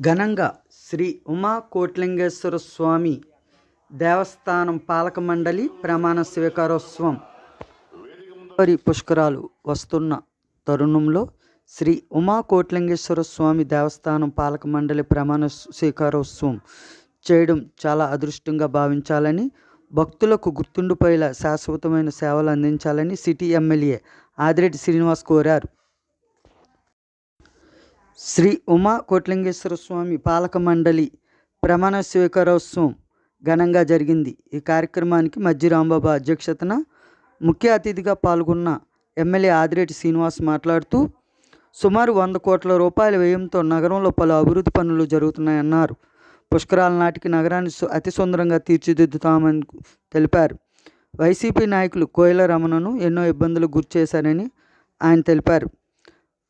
ఘనంగా శ్రీ ఉమా కోట్లింగేశ్వర స్వామి దేవస్థానం పాలక మండలి ప్రమాణ స్వీకారోత్సవం వరి పుష్కరాలు వస్తున్న తరుణంలో శ్రీ ఉమా కోట్లింగేశ్వర స్వామి దేవస్థానం పాలక మండలి ప్రమాణ స్వీకారోత్సవం చేయడం చాలా అదృష్టంగా భావించాలని భక్తులకు గుర్తుండిపోయేలా శాశ్వతమైన సేవలు అందించాలని సిటీ ఎమ్మెల్యే ఆదిరెడ్డి శ్రీనివాస్ కోరారు. శ్రీ ఉమా కోట్లింగేశ్వర స్వామి పాలక మండలి ప్రమాణ స్వీకారోత్సవం ఘనంగా జరిగింది. ఈ కార్యక్రమానికి మజ్జి రాంబాబు అధ్యక్షతన ముఖ్య అతిథిగా పాల్గొన్న ఎమ్మెల్యే ఆదిరెడ్డి శ్రీనివాస్ మాట్లాడుతూ సుమారు వంద కోట్ల రూపాయల వ్యయంతో నగరంలో పలు అభివృద్ధి పనులు జరుగుతున్నాయన్నారు. పుష్కరాల నాటికి నగరాన్ని సు- అతి సుందరంగా తీర్చిదిద్దుతామని తెలిపారు. వైసీపీ నాయకులు కోయిల రమణను ఎన్నో ఇబ్బందులు గురి చేశారని ఆయన తెలిపారు.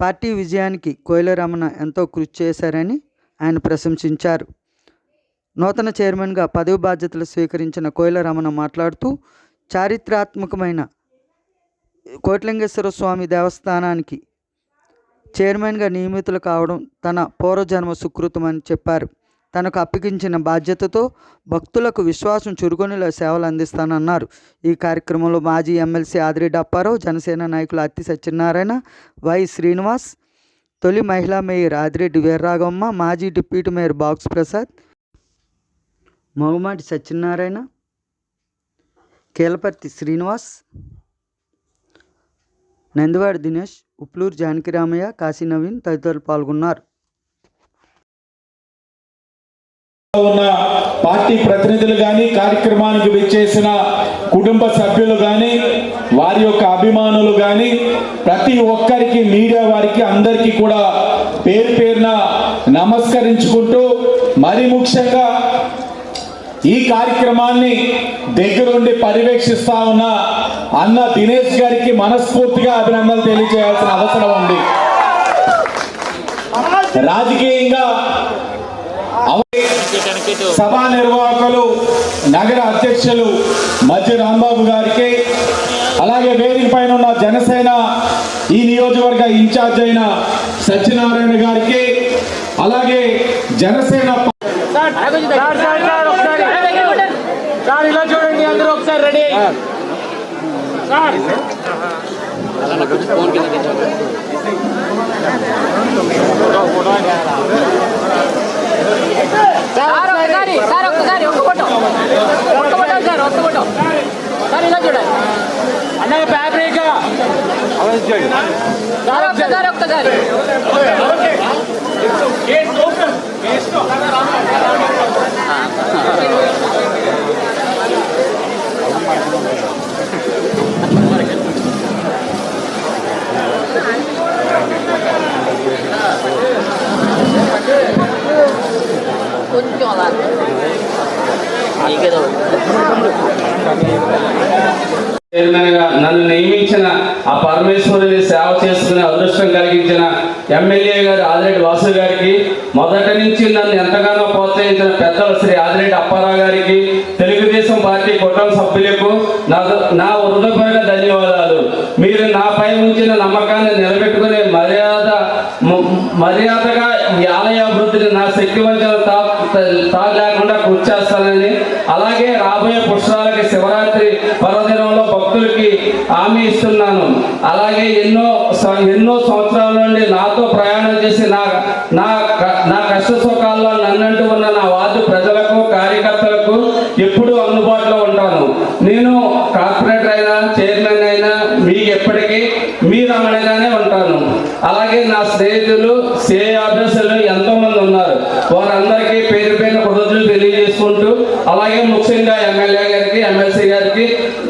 పార్టీ విజయానికి కోయిల రమణ ఎంతో కృషి చేశారని ఆయన ప్రశంసించారు. నూతన చైర్మన్గా పదవి బాధ్యతలు స్వీకరించిన కోయిల రమణ మాట్లాడుతూ చారిత్రాత్మకమైన కోట్లింగేశ్వర స్వామి దేవస్థానానికి చైర్మన్గా నియమితులు కావడం తన పూర్వజన్మ సుకృతమని చెప్పారు. తనకు అప్పగించిన బాధ్యతతో భక్తులకు విశ్వాసం చురుకొనిలా సేవలు అందిస్తానన్నారు. ఈ కార్యక్రమంలో మాజీ ఎమ్మెల్సీ ఆదిరెడ్డి అప్పారావు జనసేన నాయకులు అత్తి సత్యనారాయణ వై శ్రీనివాస్ తొలి మహిళా మేయర్ ఆదిరెడ్డి వీర్రాగమ్మ మాజీ డిప్యూటీ మేయర్ బాక్స్ ప్రసాద్ మొగమాటి సత్యనారాయణ కీలపర్తి శ్రీనివాస్ నందివాడి దినేష్ ఉప్లూరు జానకిరామయ్య కాశీ నవీన్ తదితరులు పాల్గొన్నారు. ఉన్న పార్టీ ప్రతినిధులు కానీ కార్యక్రమానికి విచ్చేసిన కుటుంబ సభ్యులు కానీ వారి యొక్క అభిమానులు కానీ ప్రతి ఒక్కరికి మీడియా వారికి అందరికీ కూడా పేరు పేరున నమస్కరించుకుంటూ మరి ముఖ్యంగా ఈ కార్యక్రమాన్ని దగ్గరుండి పర్యవేక్షిస్తా ఉన్న అన్న దినేష్ గారికి మనస్ఫూర్తిగా అభినందనలు తెలియజేయాల్సిన అవసరం ఉంది. రాజకీయంగా సభా నిర్వాహకులు నగర అధ్యక్షులు మధ్య రాంబాబు గారికి అలాగే వేదిక పైన ఉన్న జనసేన ఈ నియోజకవర్గ ఇన్ఛార్జ్ అయిన సత్యనారాయణ గారికి అలాగే Janasena sir sir sir sir ఒకసారి. సార్ ఇలా చూడండి అందరూ ఒకసారి రెడీ సార్ సార్ ఒక్కసారి సార్ ఒక్కసారి ఒక్క ఫోటో ఒక్క ఫోటో సార్ ఒక్క ఫోటో సార్ ఇలా చూడండి అన్నయ్య ఫ్యాబ్రిక్ సార్ ఒక్కసారి ఒక్కసారి కొంచెం అలా నీకేదో చైర్మన్గా నన్ను నియమించిన ఆ పరమేశ్వరుని సేవ చేసుకునే అదృష్టం కలిగించిన ఎమ్మెల్యే గారు ఆదిరెడ్డి వాసు గారికి మొదటి నుంచి నన్ను ఎంతగానో ప్రోత్సహించిన పెద్దలు శ్రీ ఆదిరెడ్డి అప్పారావు గారికి తెలుగుదేశం పార్టీ కుటుంబ సభ్యులకు నా నా హృదయపూర్వక ధన్యవాదాలు. మీరు నాపై ఉంచిన నమ్మకాన్ని నిలబెట్టుకునే మర్యాద మర్యాదగా ఈ ఆలయ అభివృద్ధిని నా శక్తి వంచన తా లేకుండా కృషి చేస్తానని అలాగే రాబోయే పుష్పాలకి శివరా హామీ ఇస్తున్నాను. అలాగే ఎన్నో ఎన్నో సంవత్సరాల నుండి నాతో ప్రయాణం చేసి నా నా క- నా కష్ట సుఖాల్లో నన్నంటూ ఉన్న నా వార్డు ప్రజలకు కార్యకర్తలకు ఎప్పుడూ అందుబాటులో ఉంటాను. నేను కార్పొరేటర్ అయినా చైర్మన్ అయినా మీకు ఎప్పటికీ మీ రమణగానే ఉంటాను. అలాగే నా స్నేహితులు సే ఆఫీసులు ఎంతో మంది ఉన్నారు వారందరికీ పేరు పేరు కృతజ్ఞతలు తెలియజేసుకుంటూ అలాగే ముఖ్యంగా ఎమ్మెల్యే గారికి ఎమ్మెల్సీ గారికి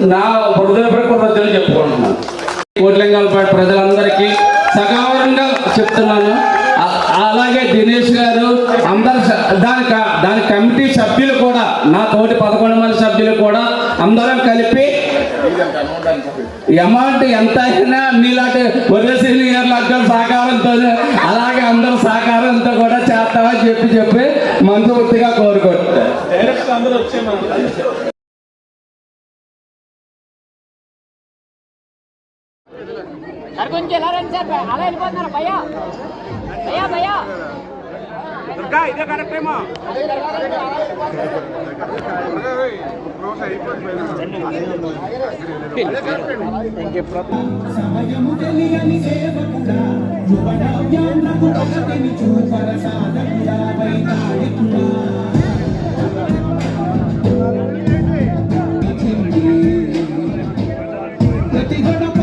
నా హృదయపూర్వక కృతజ్ఞతలు చెప్పుకుంటున్నాను కోట్లింగాలపేట ప్రజలందరికీ సకాలంగా చెప్తున్నాను. అలాగే దినేష్ గారు అందరు దాని క- దాని కమిటీ సభ్యులు కూడా నా తోటి పదకొండు మంది సభ్యులు కూడా అందరం కలిపి అమౌంట్ ఎంత అయినా మీలాంటి వదిలేసిన గారు అందరూ సహకారంతో అలాగే అందరూ సహకారంతో కూడా చేస్తామని చెప్పి చెప్పి మనస్ఫూర్తిగా కోరుకుంటున్నారు సార్ కొంచెం ఎలా రండి సార్? అలా వెళ్ళిపోతున్నారు. భయ్యా. భయ్యా భయ్యా. సమయము తెలియని సేవకుడా యువన వ్యాన్నకు ఒకటిని చూపర సాధకుడా వైతాళికుడా ప్రతి గడప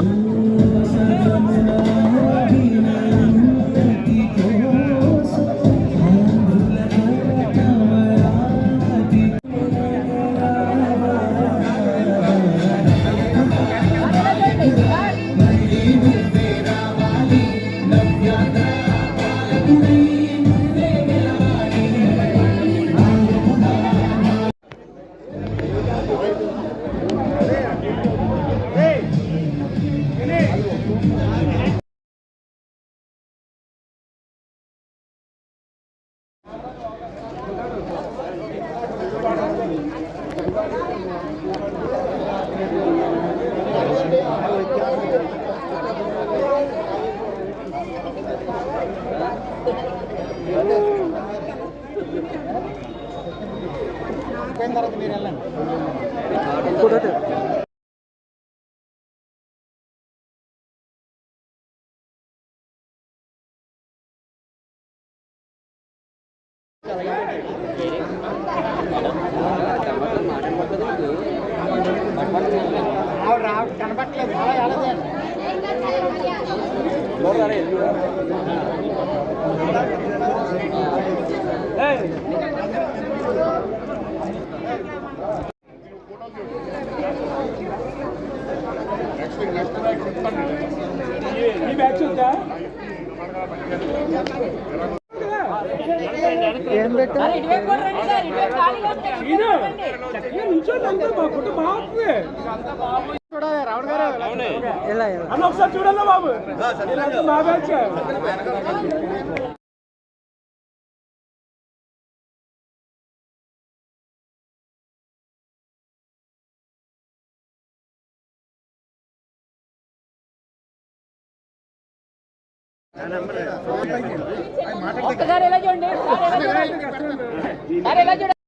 ఏం పెట్టా సార్ ఇటువైపు కూడా రండి సార్ ఇటువైపు ఖాళీగా ఉంది. ఎలా ఎలా ఒక్కసారి ఎలా చూడండి సార్ ఎలా చూడాలి సార్ ఎలా చూడాలి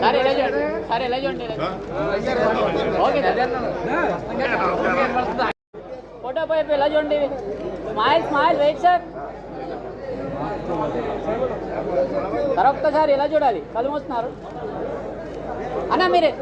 సార్ ఎలా చూడండి సార్ ఎలా చూడండి ఎలా చూడండి. Okay sir. ఫోటో పైపు ఎలా చూడండి స్మైల్ స్మైల్ రైట్ సార్ మరొక్కసారి ఒక్కసారి ఎలా చూడాలి? కళ్ళు మూస్తున్నారు. అన్నా మీరే.